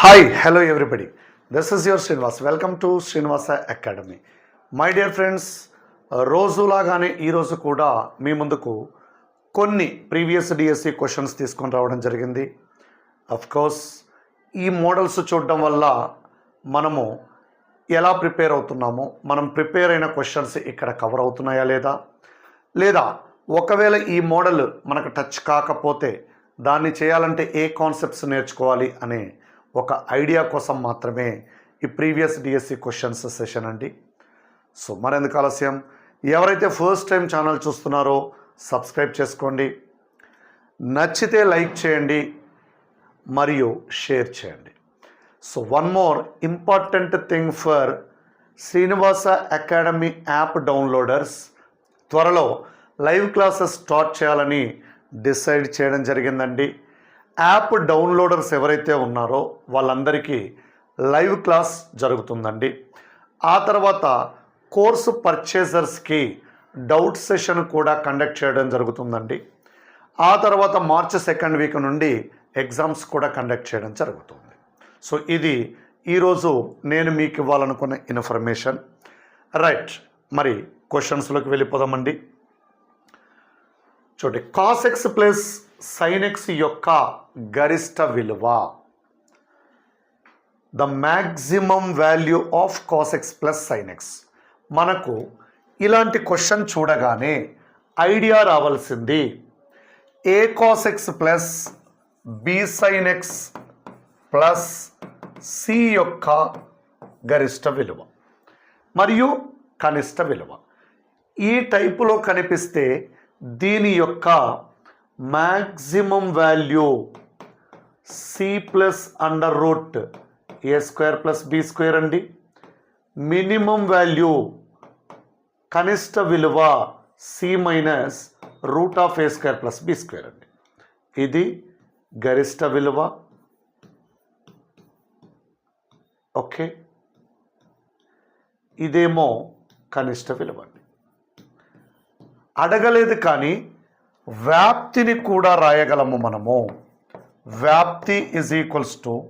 Hi hello everybody this is your Srinivas welcome to Srinivasa academy my dear friends రోజులాగానే ఈరోజు కూడా మీ ముందుకు కొన్ని ప్రీవియస్ డిఎస్సి క్వశ్చన్స్ తీసుకొని రావడం జరిగింది. అఫ్ కోర్స్ ఈ మోడల్స్ చూడడం వల్ల మనము ఎలా ప్రిపేర్ అవుతున్నామో మనం ప్రిపేర్ అయిన క్వశ్చన్స్ ఇక్కడ కవర్ అవుతున్నాయా లేదా? లేదా ఒకవేళ ఈ మోడల్ మనకు టచ్ కాకపోతే దాన్ని చేయాలంటే ఏ కాన్సెప్ట్స్ నేర్చుకోవాలి అనే ఒక ఐడియా కోసం మాత్రమే ఈ ప్రీవియస్ డిఎస్సి క్వశ్చన్స్ సెషన్ అండి. సో మరెందుకు ఆలస్యం? ఎవరైతే ఫస్ట్ టైం ఛానల్ చూస్తున్నారో సబ్స్క్రైబ్ చేసుకోండి. నచ్చితే లైక్ చేయండి మరియు షేర్ చేయండి. So one more important thing for Srinivasa academy app downloaders త్వరలో లైవ్ క్లాసెస్ స్టార్ట్ చేయాలని డిసైడ్ చేయడం జరిగిందండి. యాప్ డౌన్లోడర్స్ ఎవరైతే ఉన్నారో వాళ్ళందరికీ లైవ్ క్లాస్ జరుగుతుందండి. ఆ తర్వాత కోర్సు పర్చేజర్స్కి డౌట్ సెషన్ కూడా కండక్ట్ చేయడం జరుగుతుందండి. ఆ తర్వాత మార్చ్ సెకండ్ వీక్ నుండి ఎగ్జామ్స్ కూడా కండక్ట్ చేయడం జరుగుతుంది. సో ఇది ఈరోజు నేను మీకు ఇవ్వాలనుకున్న ఇన్ఫర్మేషన్. రైట్ మరి క్వశ్చన్స్లోకి వెళ్ళిపోదామండి. చూడండి కాస్ ఎక్స్ ప్లస్ సైనిక్స్ యొక్క గరిష్ట విలువ. The maximum value of cos x plus sine x మనకు ఇలాంటి క్వశ్చన్ చూడగానే ఐడియా రావాల్సింది. A cos x plus B sine x plus C యొక్క గరిష్ట విలువ. మరియు కనిష్ట విలువ. ఈ టైపులో కనిపిస్తే దీని యొక్క maximum value C plus under root A square plus B square అండి. మినిమం వాల్యూ కనిష్ట విలువ C minus root of A square plus B square అండి. ఇది గరిష్ట విలువ. ఓకే. ఇదేమో కనిష్ట విలువ అండి. అడగలేదు కానీ వ్యాప్తిని కూడా రాయగలము మనము. వ్యాప్తి is equals to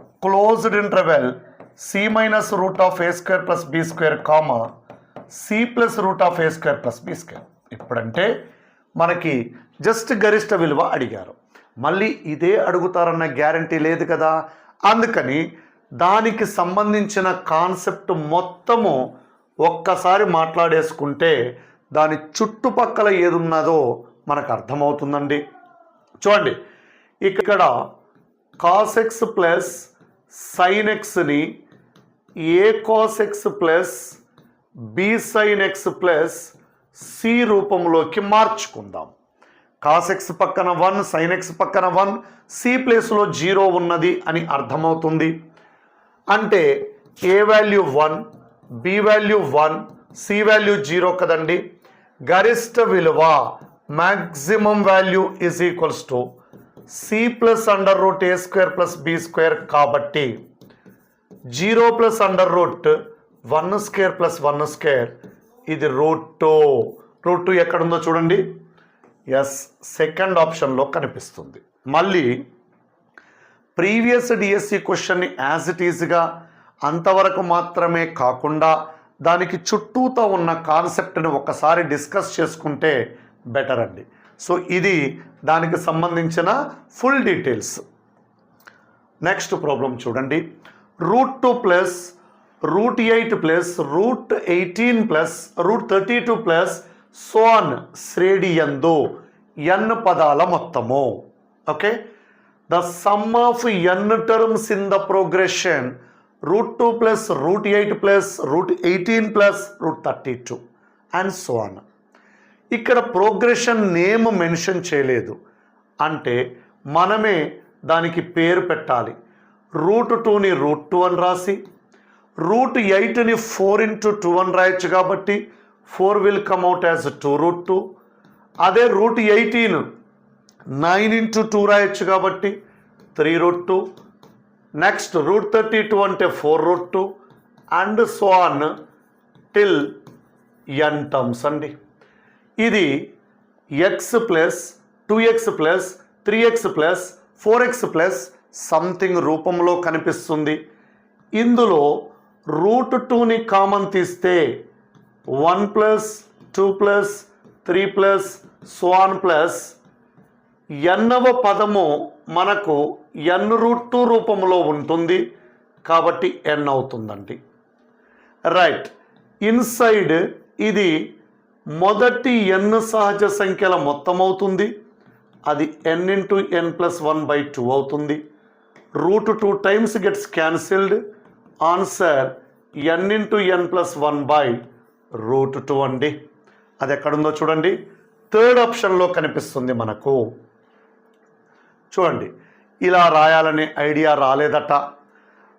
closed interval C minus root of A square plus B square comma C plus root of A square plus B square ఇప్పుడంటే మనకి జస్ట్ గరిష్ట విలువ అడిగారు. మళ్ళీ ఇదే అడుగుతారన్న గ్యారంటీ లేదు కదా? అందుకని దానికి సంబంధించిన కాన్సెప్ట్ మొత్తము ఒక్కసారి మాట్లాడేసుకుంటే దాని చుట్టుపక్కల ఏదున్నదో మనకు అర్థమవుతుందండి చూడండి ఇక్కడ cos x plus sine ఎక్స్ని A cos x plus B sine X plus C రూపంలోకి మార్చుకుందాం. కాసెక్స్ పక్కన వన్ సైన్ ఎక్స్ పక్కన వన్ సి ప్లేస్లో జీరో ఉన్నది అని అర్థమవుతుంది. అంటే A value one B value one C value zero కదండి. గరిష్ట విలువ maximum value is equals to C plus under root A square plus B square కాబట్టి zero plus under root one square plus one square ఇది root two root two ఎక్కడుందో చూడండి. Yes second ఆప్షన్లో కనిపిస్తుంది. మళ్ళీ ప్రీవియస్ డిఎస్సి క్వశ్చన్ని as it ఈజ్గా అంతవరకు మాత్రమే కాకుండా దానికి చుట్టూతో ఉన్న కాన్సెప్ట్ని ఒకసారి డిస్కస్ చేసుకుంటే బెటర్ అండి. సో ఇది దానికి సంబంధించిన ఫుల్ డీటెయిల్స్. నెక్స్ట్ ప్రాబ్లం చూడండి. Root two plus root eight plus root eighteen plus root thirty two plus so on శ్రేడియందు ఎన్ పదాల మొత్తము. Okay? The sum of N terms in the progression root two plus root eight plus root eighteen plus root thirty two. And so on ఇక్కడ progression name mention చేయలేదు. అంటే మనమే దానికి పేరు పెట్టాలి. Route టూని రూట్ టూ అని రాసి రూట్ ఎయిట్ని ఫోర్ ఇంటూ టూ అని రాయొచ్చు కాబట్టి four will come out as two root two. అదే root eighteen nine into two రాయొచ్చు కాబట్టి three root two. Next root thirty two అంటే four root two. And so on till N terms అండి. ఇది X plus two X plus three X plus four X plus something రూపంలో కనిపిస్తుంది. ఇందులో root టూని common తీస్తే one plus two plus three plus Schwann plus ఎన్నవ పదము మనకు ఎన్ రూట్ టూ రూపంలో ఉంటుంది. కాబట్టి ఎన్ అవుతుందండి. రైట్ ఇన్సైడ్ ఇది మొదటి ఎన్ సహజ సంఖ్యల మొత్తం అవుతుంది. అది N into N plus one by two అవుతుంది. Root two times gets cancelled answer N into N plus one by root two అండి. అది ఎక్కడుందో చూడండి. థర్డ్ ఆప్షన్లో కనిపిస్తుంది మనకు. చూడండి. ఇలా రాయాలనే ఐడియా రాలేదట.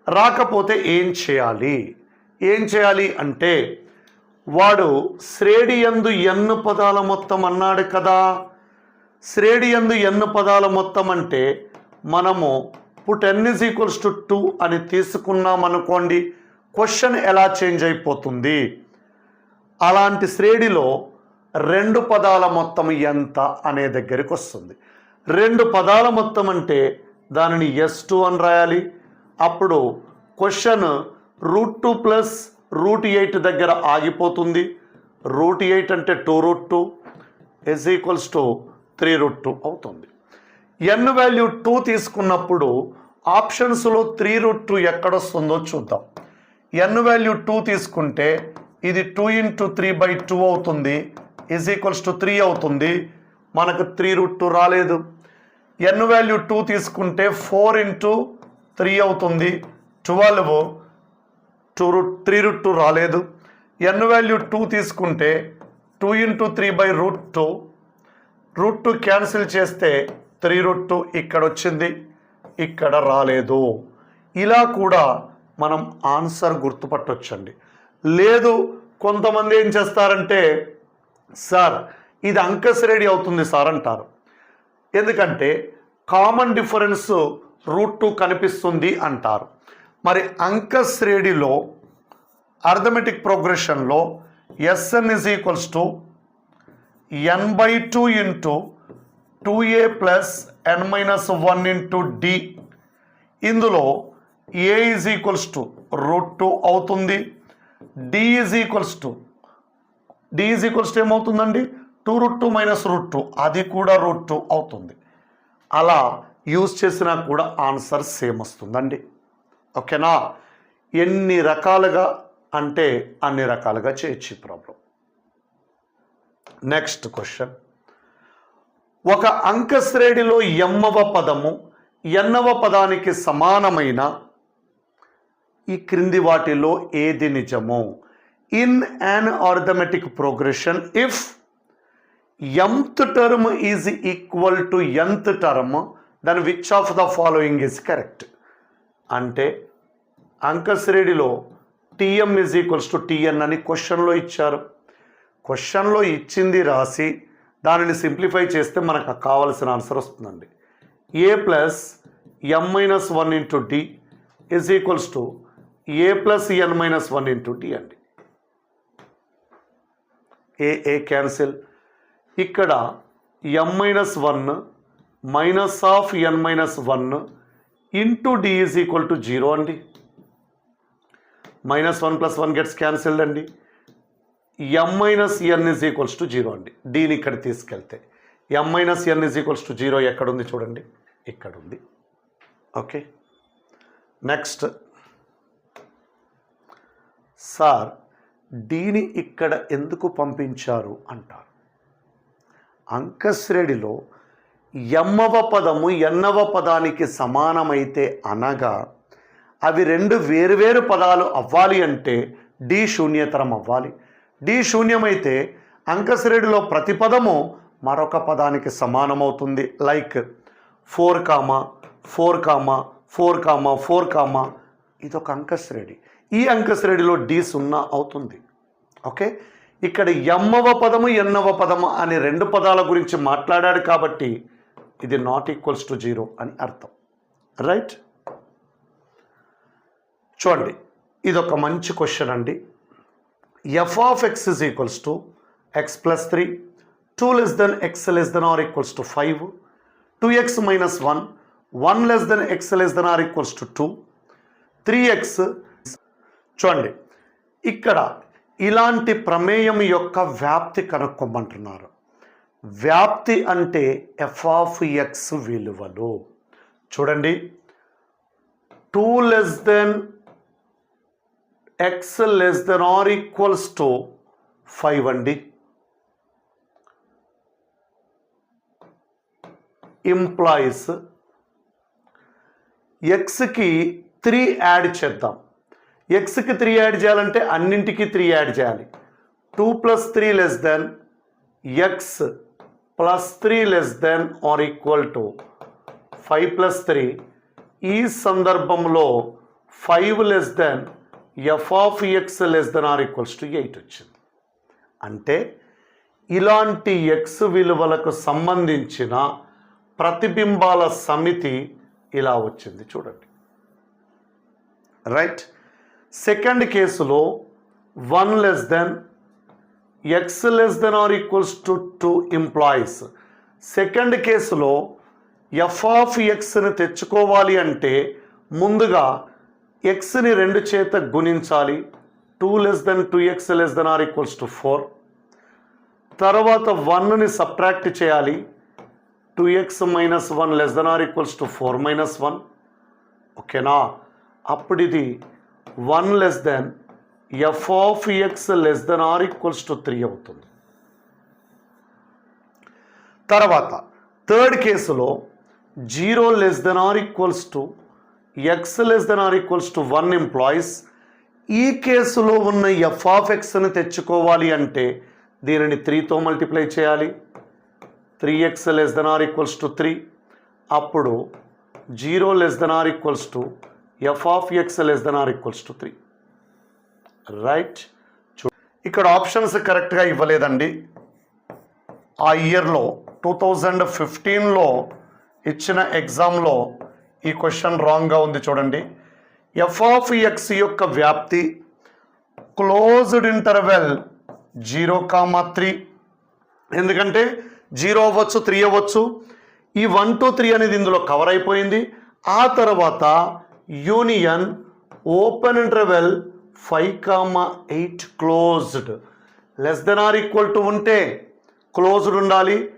రాకపోతే ఏం చేయాలి? ఏం చేయాలి అంటే వాడు శ్రేణి యందు ఎన్ను పదాల మొత్తం అన్నాడు కదా. శ్రేడియందు ఎన్ను పదాల మొత్తం అంటే మనము put N is equals to two అని తీసుకున్నాం అనుకోండి క్వశ్చన్ ఎలా చేంజ్ అయిపోతుంది? అలాంటి శ్రేణిలో రెండు పదాల మొత్తం ఎంత అనే దగ్గరికి వస్తుంది. రెండు పదాల మొత్తం అంటే దానిని ఎస్ టూ అని రాయాలి. అప్పుడు question root two plus root eight దగ్గర ఆగిపోతుంది. రూట్ ఎయిట్ అంటే two root two S equals to three root two అవుతుంది. ఎన్ వాల్యూ టూ తీసుకున్నప్పుడు ఆప్షన్స్లో త్రీ రూట్ టూ ఎక్కడొస్తుందో చూద్దాం. ఎన్ వాల్యూ టూ తీసుకుంటే ఇది two into three by two అవుతుంది. ఈజ్ ఈక్వల్స్ టు త్రీ అవుతుంది. మనకు త్రీ రూట్ టూ రాలేదు. ఎన్ వాల్యూ టూ తీసుకుంటే ఫోర్ ఇంటూ త్రీ అవుతుంది. Twelve two root three root two రాలేదు. ఎన్ వాల్యూ టూ తీసుకుంటే two into three by root two root two cancel చేస్తే three root two ఇక్కడ వచ్చింది ఇక్కడ రాలేదు. ఇలా కూడా మనం ఆన్సర్ గుర్తుపట్టొచ్చండి. లేదు కొంతమంది ఏం చేస్తారంటే సార్ ఇది అంకశ్రేణి అవుతుంది సార్ అంటారు. ఎందుకంటే కామన్ డిఫరెన్స్ రూట్ టూ కనిపిస్తుంది అంటారు. మరి అంకశ్రేణిలో arithmetic ప్రోగ్రెషన్లో SN is equals to N by two into two A plus N minus one into D. ఇందులో A is equals to root two అవుతుంది. D is equals to D is equals to ఏమవుతుందండి? Two root two minus root two అది కూడా route two అవుతుంది. అలా use చేసినా కూడా answer same వస్తుందండి. ఓకేనా? ఎన్ని రకాలుగా అంటే అన్ని రకాలుగా చేయొచ్చు ఈ ప్రాబ్లం. నెక్స్ట్ క్వశ్చన్ ఒక అంకశ్రేణిలో ఎమ్మవ పదము ఎన్నవ పదానికి సమానమైన ఈ క్రింది వాటిలో ఏది నిజము? In an arithmetic progression if mth term is equal to mth term then which of the following is correct అంటే అంకశ్రేణిలో TM is equals to TN అని క్వశ్చన్లో ఇచ్చారు. క్వశ్చన్లో ఇచ్చింది రాసి దానిని సింప్లిఫై చేస్తే మనకు కావాల్సిన ఆన్సర్ వస్తుందండి. A plus M minus one into D is equals to A plus N minus one into D అండి. ఏ ఏ క్యాన్సిల్ ఇక్కడ M minus one minus of N minus one into D is equal to zero అండి. Minus one plus one gets cancelled అండి. M minus N is equals to zero అండి. దీని ఇక్కడ తీసుకెళ్తే. M minus N is equals to zero ఎక్కడుంది చూడండి. ఇక్కడ ఉంది ఓకే. నెక్స్ట్. సార్ డీని ఇక్కడ ఎందుకు పంపించారు అంటారు. అంకశ్రేణిలో ఎమ్మవ పదము ఎన్నవ పదానికి సమానమైతే అనగా అవి రెండు వేరువేరు పదాలు అవ్వాలి అంటే డి శూన్యతరం అవ్వాలి. డి శూన్యమైతే అంకశ్రేణిలో ప్రతి పదము మరొక పదానికి సమానమవుతుంది. Like four comma four comma four comma four comma. ఇదొక అంకశ్రేణి. ఈ అంకశ్రేణిలో డి సున్నా అవుతుంది. ఓకే? ఇక్కడ ఎమ్మవ పదము ఎన్నవ పదము అనే రెండు పదాల గురించి మాట్లాడాడు కాబట్టి ఇది నాట్ ఈక్వల్స్ టు జీరో అని అర్థం. రైట్ చూడండి ఇది ఒక మంచి క్వశ్చన్ అండి. F of X is equals to X plus three two less than X less than or equals to five two X minus one one less than X less than or equals to two three X చూడండి ఇక్కడ ఇలాంటి ప్రమేయం యొక్క వ్యాప్తి కనుక్కోమంటున్నారు. వ్యాప్తి అంటే f of X విలువలు. చూడండి. Two less than X less than or equals to five అండి. ఇంప్లాయిస్ ఎక్స్కి త్రీ యాడ్ చేద్దాం. ఎక్స్కి త్రీ యాడ్ చేయాలంటే అన్నింటికి త్రీ యాడ్ చేయాలి. Two plus three less than X plus three less than or equal to five plus three ఈ సందర్భంలో five less than F of X less than or equals to eight వచ్చింది. అంటే ఇలాంటి X విలువలకు సంబంధించిన ప్రతిబింబాల సమితి ఇలా వచ్చింది చూడండి. రైట్ సెకండ్ కేసులో one less than X less than or equals to two implies second కేసులో ఎఫ్ ఆఫ్ ఎక్స్ని తెచ్చుకోవాలి అంటే ముందుగా ఎక్స్ని రెండు చేత గుణించాలి. Two less than two X less than or equals to four తర్వాత వన్ని సప్రాక్ట్ చేయాలి. Two X minus one less than or equals to four minus one ఓకేనా అప్పుడు ఇది one less than F of X less than or equals to three అవుతుంది. తర్వాత third కేసులో zero less than or equals to X less than or equals to one implies ఈ కేసులో ఉన్న F of ఎక్స్ని తెచ్చుకోవాలి అంటే దీనిని త్రీతో మల్టిప్లై చేయాలి. Three X less than or equals to three అప్పుడు zero less than or equals to F of X less than or equals to three right. చూ ఇక్కడ ఆప్షన్స్ కరెక్ట్గా ఇవ్వలేదండి. ఆ ఇయర్లో టూ థౌజండ్ ఫిఫ్టీన్లో ఇచ్చిన ఎగ్జామ్లో ఈ క్వశ్చన్ రాంగ్గా ఉంది చూడండి. ఎఫ్ ఆఫ్ ఎక్స్ యొక్క వ్యాప్తి closed interval zero comma three. ఎందుకంటే జీరో అవ్వచ్చు త్రీ అవ్వచ్చు. ఈ వన్ టూ త్రీ అనేది ఇందులో కవర్ అయిపోయింది. ఆ తర్వాత union open interval five comma eight closed. Less than or equal to ఉంటే క్లోజ్డ్ ఉండాలి.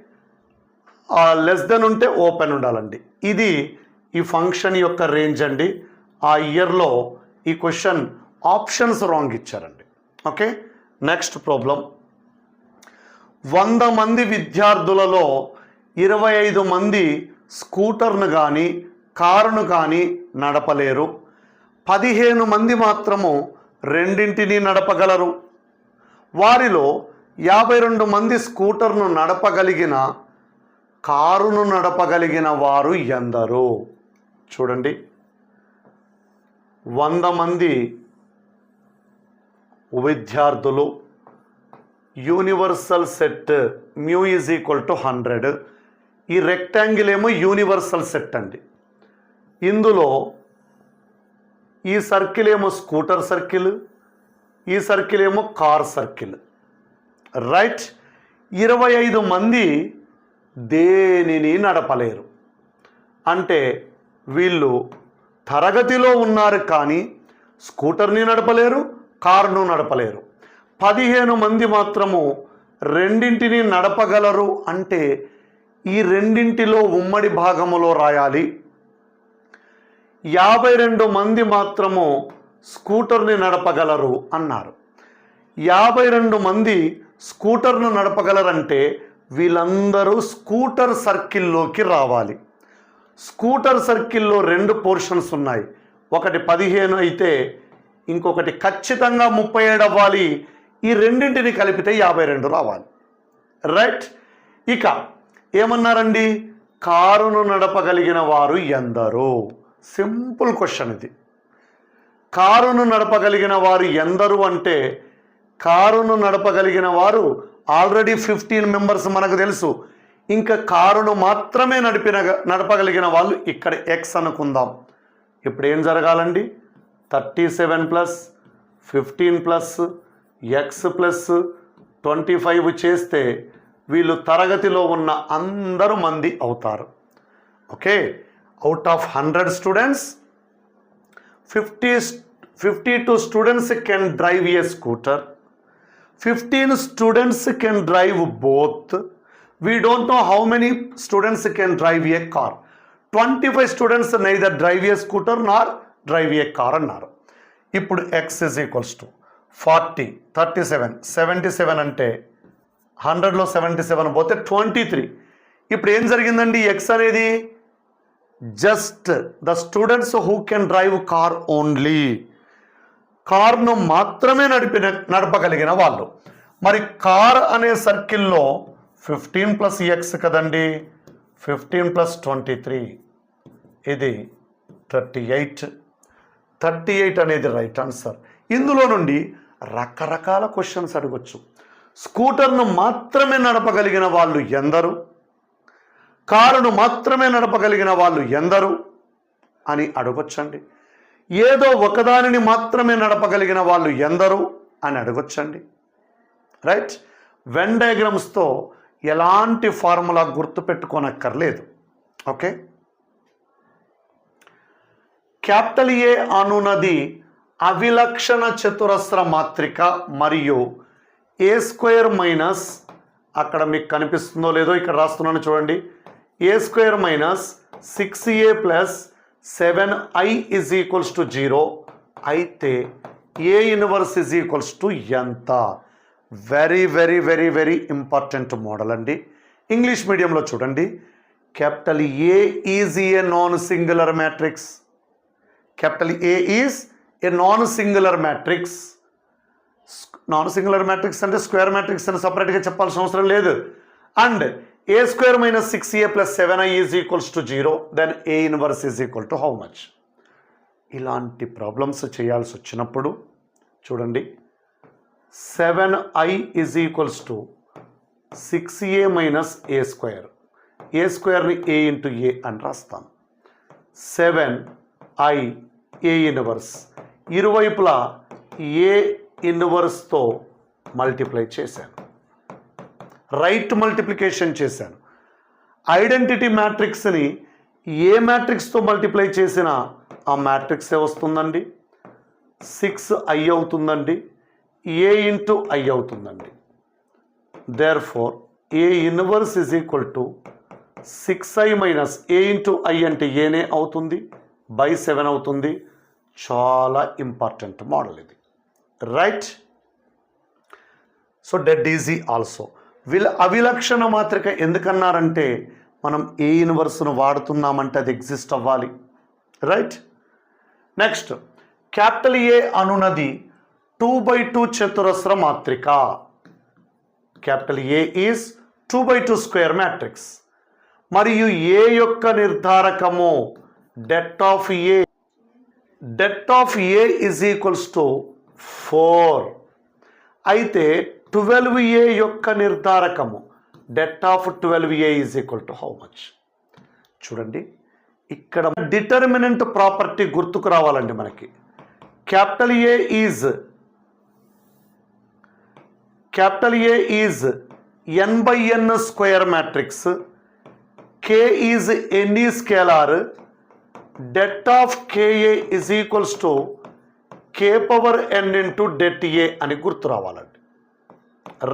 లెస్ దెన్ ఉంటే ఓపెన్ ఉండాలండి. ఇది ఈ ఫంక్షన్ యొక్క రేంజ్ అండి. ఆ ఇయర్లో ఈ క్వశ్చన్ ఆప్షన్స్ రాంగ్ ఇచ్చారండి. ఓకే? Next problem. వంద మంది విద్యార్థులలో ఇరవై ఐదు మంది స్కూటర్ను కానీ కారును కానీ నడపలేరు. పదిహేను మంది మాత్రము రెండింటిని నడపగలరు. వారిలో యాభై రెండు మంది స్కూటర్ను నడపగలిగిన కారును నడపగలిగిన వారు ఎందరు? చూడండి. వంద మంది విద్యార్థులు. Universal set mu is equal to hundred ఈ రెక్టాంగిల్ ఏమో యూనివర్సల్ సెట్ అండి. ఇందులో ఈ సర్కిల్ ఏమో స్కూటర్ సర్కిల్ ఈ సర్కిల్ ఏమో కార్ సర్కిల్. రైట్? ఇరవై ఐదు మంది దేనిని నడపలేరు. అంటే వీళ్ళు తరగతిలో ఉన్నారు కానీ స్కూటర్ని నడపలేరు కారును నడపలేరు. పదిహేను మంది మాత్రము రెండింటిని నడపగలరు అంటే ఈ రెండింటిలో ఉమ్మడి భాగములో రాయాలి. యాభై రెండు మంది మాత్రము స్కూటర్ని నడపగలరు అన్నారు. యాభై రెండు మంది స్కూటర్ను నడపగలరంటే వీళ్ళందరూ స్కూటర్ సర్కిల్లోకి రావాలి. స్కూటర్ సర్కిల్లో రెండు పోర్షన్స్ ఉన్నాయి. ఒకటి పదిహేను అయితే ఇంకొకటి ఖచ్చితంగా ముప్పై ఏడు అవ్వాలి. ఈ రెండింటిని కలిపితే యాభై రెండు రావాలి. రైట్? ఇక ఏమన్నారండి? కారును నడపగలిగిన వారు ఎందరో. సింపుల్ క్వశ్చన్ ఇది. కారును నడపగలిగిన వారు ఎందరు అంటే కారును నడపగలిగిన వారు ఆల్రెడీ ఫిఫ్టీన్ మెంబర్స్ మనకు తెలుసు. ఇంకా కారును మాత్రమే నడిపిన నడపగలిగిన వాళ్ళు ఇక్కడ ఎక్స్ అనుకుందాం. ఇప్పుడు ఏం జరగాలండి? Thirty seven plus fifteen plus X plus twenty five చేస్తే వీళ్ళు తరగతిలో ఉన్న అందరూ మంది అవుతారు. Okay? Out of hundred students fifty fifty two students can drive a scooter fifteen students can drive both we don't know how many students can drive a car twenty five students neither drive a scooter nor drive a car అన్నారు ఇప్పుడు X is equals to forty thirty seven seventy seven అంటే హండ్రెడ్లో seventy seven పోతే twenty three ఇప్పుడు ఏం జరిగిందండి? X అనేది just the students who can drive car only కార్ను మాత్రమే నడిపిన నడపగలిగిన వాళ్ళు. మరి కార్ అనే సర్కిల్లో ఫిఫ్టీన్ ప్లస్ ఎక్స్ కదండి? ఫిఫ్టీన్ ప్లస్ ట్వంటీ త్రీ ఇది థర్టీ ఎయిట్ థర్టీ ఎయిట్ అనేది రైట్ ఆన్సర్ ఇందులో నుండి రకరకాల క్వశ్చన్స్ అడగచ్చు. స్కూటర్ను మాత్రమే నడపగలిగిన వాళ్ళు ఎందరు? కారును మాత్రమే నడపగలిగిన వాళ్ళు ఎందరు అని అడగొచ్చండి. ఏదో ఒకదానిని మాత్రమే నడపగలిగిన వాళ్ళు ఎందరు అని అడగొచ్చండి. రైట్? వెన్ డయాగ్రామ్స్తో ఎలాంటి ఫార్ములా గుర్తుపెట్టుకోనక్కర్లేదు. ఓకే? క్యాపిటల్ ఏ అనునది అవిలక్షణ చతురస్ర మాత్రిక మరియు ఏ స్క్వేర్ మైనస్ అక్కడ మీకు కనిపిస్తుందో లేదో ఇక్కడ రాస్తున్నాను చూడండి. A square minus six A plus seven I is equals to zero అయితే A inverse is equals to ఎంత? Very very very very important model అండి. ఇంగ్లీష్ మీడియంలో చూడండి. Capital A is a non singular matrix capital A is a non singular matrix non singular matrix అంటే square matrix అని సపరేట్గా చెప్పాల్సిన అవసరం లేదు. And A square minus six A plus seven I is equals to zero then A inverse is equal to how much ఇలాంటి problems చేయాల్సి వచ్చినప్పుడు చూడండి. Seven I is equals to six A minus A square A స్క్వేర్ని A into ఏ అని రాస్తాం. Seven I A inverse ఇరువైపులా ఏ ఇన్వర్స్తో multiply చేశాను. Right multiplication చేశాను. ఐడెంటిటీ మ్యాట్రిక్స్ని ఏ మ్యాట్రిక్స్తో మల్టిప్లై చేసినా ఆ మ్యాట్రిక్సే వస్తుందండి. సిక్స్ ఐ అవుతుందండి. ఏ ఇంటూ ఐ అవుతుందండి. Therefore A inverse is equal to six I minus A into I అంటే ఏనే అవుతుంది? బై సెవెన్ అవుతుంది. చాలా ఇంపార్టెంట్ మోడల్ ఇది. Right so dead easy also will అవిలక్షణ మాత్రిక ఎందుకన్నారంటే మనం ఏ యూనివర్స్ను వాడుతున్నామంటే అది ఎగ్జిస్ట్ అవ్వాలి. రైట్ నెక్స్ట్ క్యాపిటల్ ఏ అనునది టూ బై టూ చతురస్ర మాత్రిక. Capital A is two by two square matrix మరియు ఏ యొక్క నిర్ధారకము det of A det of A is equals to four అయితే ట్వెల్వ్ ఏ యొక్క నిర్ధారకము. Det of twelve A is equal to how much చూడండి. ఇక్కడ determinant property గుర్తుకు రావాలండి మనకి. Capital A is capital A is n by n square matrix k is any scalar det of k A is equals to k power n into det A అని గుర్తు రావాలండి.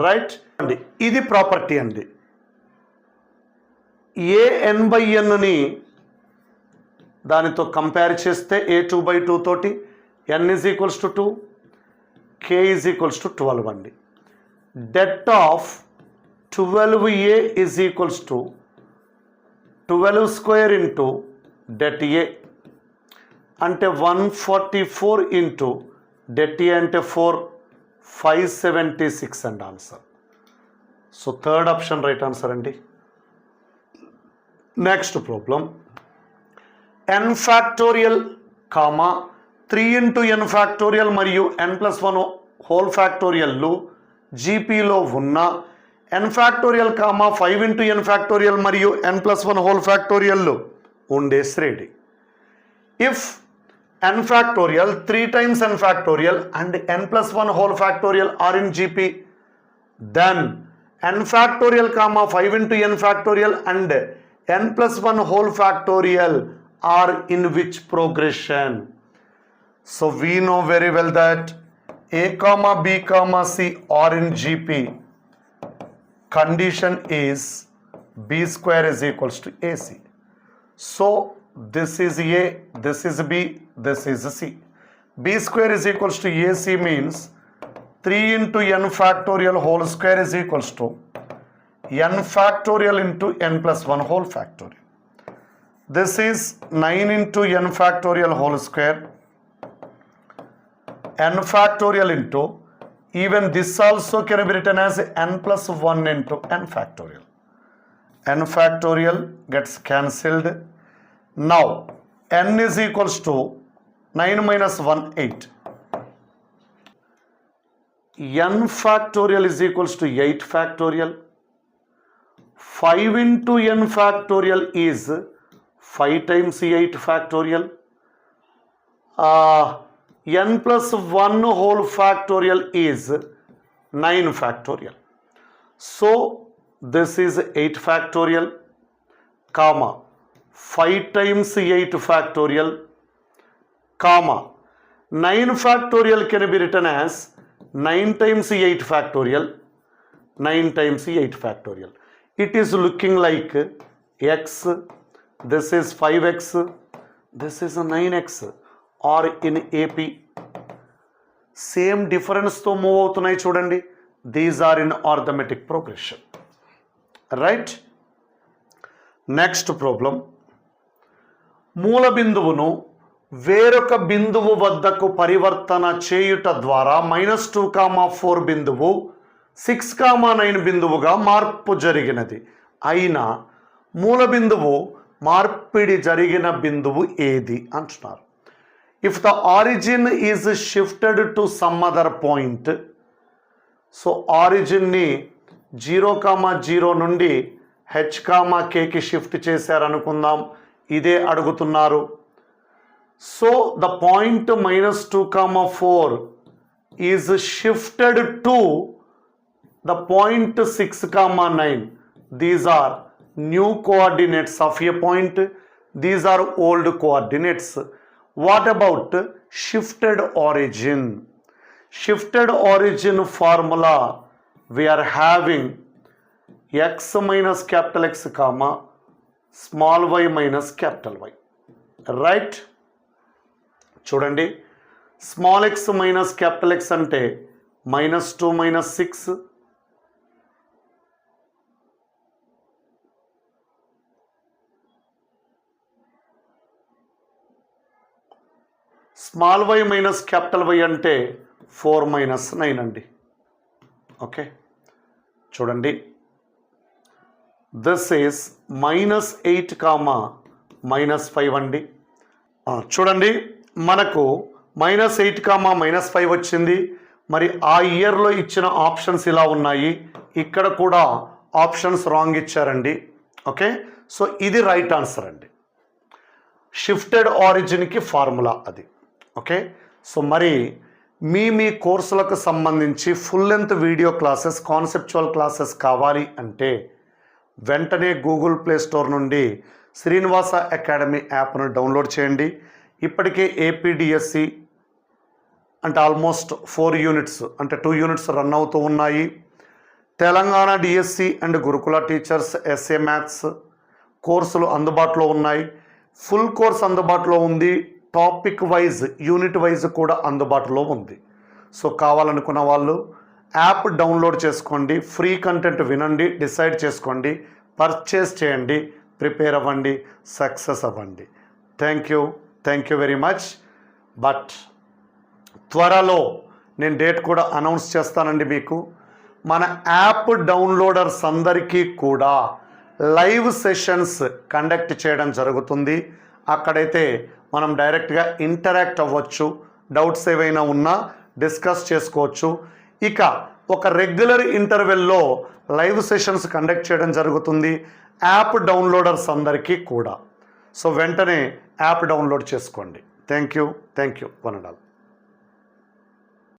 Right అండి. ఇది property అండి. A n by ఎన్ని దానితో compare చేస్తే A two by two తోటి n is equals to two k is equals to twelve అండి. Det of twelve A is equals to twelve square into det A అంటే one forty four into det A అంటే four five seventy six and answer. So third option right answer అండి. Next problem. N factorial comma three into n factorial మరియు ఎన్ plus one whole ఫ్యాక్టోరియల్లు జీపీలో ఉన్న n factorial comma five into n factorial మరియు ఎన్ plus one whole ఫ్యాక్టోరియల్లు ఉండే శ్రేణి. If n factorial 3 times n factorial and n plus 1 whole factorial are in GP then n factorial comma 5 into n factorial and n plus 1 whole factorial are in which progression? So we know very well that a comma b comma c are in gp condition is b square is equals to ac so this is a this is b this is c b square is equals to ac means 3 into n factorial whole square is equals to n factorial into n plus 1 whole factorial. This is 9 into n factorial whole square n factorial into even this also can be written as n plus 1 into n factorial. n factorial gets cancelled. Now n is equals to 9 minus 1 8 n factorial is equals to 8 factorial. 5 into n factorial is 5 times 8 factorial. Uh, n plus 1 whole factorial is 9 factorial. So this is 8 factorial comma five times eight factorial comma. Nine factorial can be return as nine times eight factorial nine times eight factorial. It is looking like x this is five x this is nine x are in AP same డిఫరెన్స్తో move అవుతున్నాయి చూడండి. These are in arithmetic progression right next problem మూల బిందువును వేరొక బిందువు వద్దకు పరివర్తన చేయుట ద్వారా మైనస్ టూ కామా ఫోర్ బిందువు సిక్స్ కామా నైన్ బిందువుగా మార్పు జరిగినది. అయినా మూల బిందువు మార్పిడి జరిగిన బిందువు ఏది అంటున్నారు. If the origin is shifted to some other point so ఆరిజిన్ని zero comma zero నుండి హెచ్ కామా కేకి షిఫ్ట్ చేశారనుకుందాం. ఇదే అడుగుతున్నారు. So the point minus two comma four is shifted to the point six comma nine these are new coordinates of a point these are old coordinates what about shifted origin shifted origin formula we are having x minus capital X comma small y minus capital Y. Right? చూడండి. Small x minus capital X అంటే minus two minus six. Small y minus capital Y అంటే four minus nine అండి. Okay? చూడండి. This is minus eight comma minus five అండి. చూడండి మనకు minus eight comma minus five వచ్చింది. మరి ఆ ఇయర్లో ఇచ్చిన ఆప్షన్స్ ఇలా ఉన్నాయి. ఇక్కడ కూడా ఆప్షన్స్ రాంగ్ ఇచ్చారండి. ఓకే? సో ఇది రైట్ ఆన్సర్ అండి. షిఫ్టెడ్ ఆరిజిన్కి ఫార్ములా అది. ఓకే? సో మరి మీ మీ కోర్సులకు సంబంధించి full length video classes conceptual classes కావాలి అంటే వెంటనే గూగుల్ ప్లే స్టోర్ నుండి శ్రీనివాస అకాడమీ యాప్ను డౌన్లోడ్ చేయండి. ఇప్పటికే ఏపీడిఎస్సి అంటే ఆల్మోస్ట్ ఫోర్ యూనిట్స్ అంటే టూ యూనిట్స్ రన్ అవుతూ ఉన్నాయి. Telangana DSC and Gurukula teachers SA maths కోర్సులు అందుబాటులో ఉన్నాయి. ఫుల్ కోర్స్ అందుబాటులో ఉంది. టాపిక్ వైజ్ యూనిట్ వైజ్ కూడా అందుబాటులో ఉంది. సో కావాలనుకున్న వాళ్ళు యాప్ డౌన్లోడ్ చేసుకోండి ఫ్రీ కంటెంట్ వినండి డిసైడ్ చేసుకోండి పర్చేస్ చేయండి ప్రిపేర్ అవ్వండి సక్సెస్ అవ్వండి. Thank you thank you very much but త్వరలో నేను డేట్ కూడా అనౌన్స్ చేస్తానండి మీకు. మన యాప్ డౌన్లోడర్స్ అందరికీ కూడా లైవ్ సెషన్స్ కండక్ట్ చేయడం జరుగుతుంది. అక్కడైతే మనం డైరెక్ట్గా ఇంటరాక్ట్ అవ్వచ్చు. డౌట్స్ ఏవైనా ఉన్నా డిస్కస్ చేసుకోవచ్చు. ఇక ఒక రెగ్యులర్ ఇంటర్వెల్లో లైవ్ సెషన్స్ కండక్ట్ చేయడం జరుగుతుంది. యాప్ డౌన్లోడర్స్ అందరికీ కూడా. సో వెంటనే యాప్ డౌన్లోడ్ చేసుకోండి. Thank you thank you one and all